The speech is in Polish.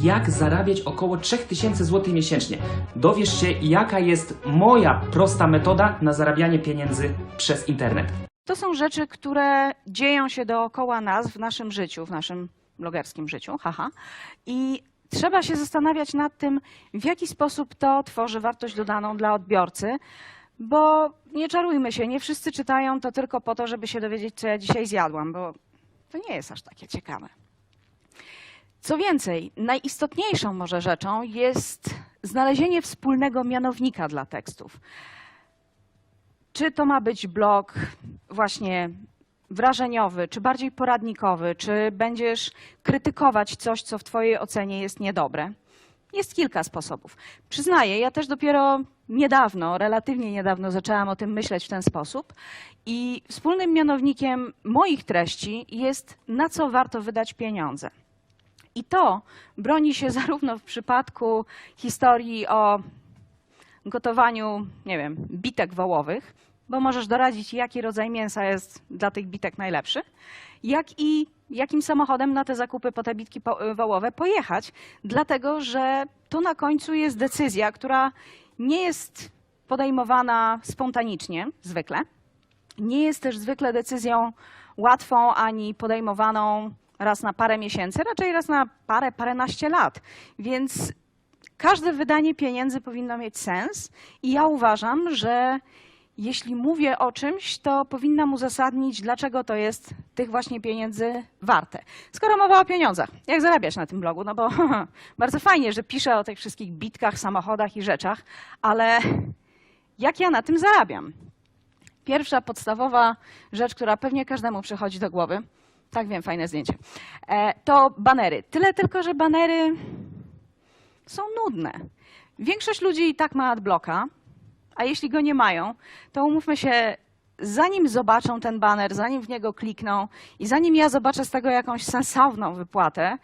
jak zarabiać około 3000 zł miesięcznie. Dowiesz się, jaka jest moja prosta metoda na zarabianie pieniędzy przez internet. To są rzeczy, które dzieją się dookoła nas w naszym życiu, w naszym blogerskim życiu, haha. I trzeba się zastanawiać nad tym, w jaki sposób to tworzy wartość dodaną dla odbiorcy, bo nie czarujmy się, nie wszyscy czytają to tylko po to, żeby się dowiedzieć, co ja dzisiaj zjadłam, bo to nie jest aż takie ciekawe. Co więcej, najistotniejszą może rzeczą jest znalezienie wspólnego mianownika dla tekstów. Czy to ma być blog właśnie wrażeniowy, czy bardziej poradnikowy, czy będziesz krytykować coś, co w Twojej ocenie jest niedobre? Jest kilka sposobów. Przyznaję, ja też dopiero niedawno, relatywnie niedawno zaczęłam o tym myśleć w ten sposób i wspólnym mianownikiem moich treści jest na co warto wydać pieniądze. I to broni się zarówno w przypadku historii o gotowaniu, nie wiem, bitek wołowych, bo możesz doradzić, jaki rodzaj mięsa jest dla tych bitek najlepszy, jak i jakim samochodem na te zakupy po te bitki po- wołowe pojechać, dlatego że to na końcu jest decyzja, która nie jest podejmowana spontanicznie, zwykle. Nie jest też zwykle decyzją łatwą ani podejmowaną raz na parę miesięcy, raczej raz na parę, paręnaście lat. Więc każde wydanie pieniędzy powinno mieć sens i ja uważam, że jeśli mówię o czymś, to powinnam uzasadnić, dlaczego to jest tych właśnie pieniędzy warte. Skoro mowa o pieniądzach, jak zarabiać na tym blogu? No bo bardzo fajnie, że piszę o tych wszystkich bitkach, samochodach i rzeczach, ale jak ja na tym zarabiam? Pierwsza podstawowa rzecz, która pewnie każdemu przychodzi do głowy, tak wiem, fajne zdjęcie, e, to banery. Tyle tylko, że banery są nudne. Większość ludzi i tak ma adblocka, a jeśli go nie mają, to umówmy się, zanim zobaczą ten baner, zanim w niego klikną i zanim ja zobaczę z tego jakąś sensowną wypłatę,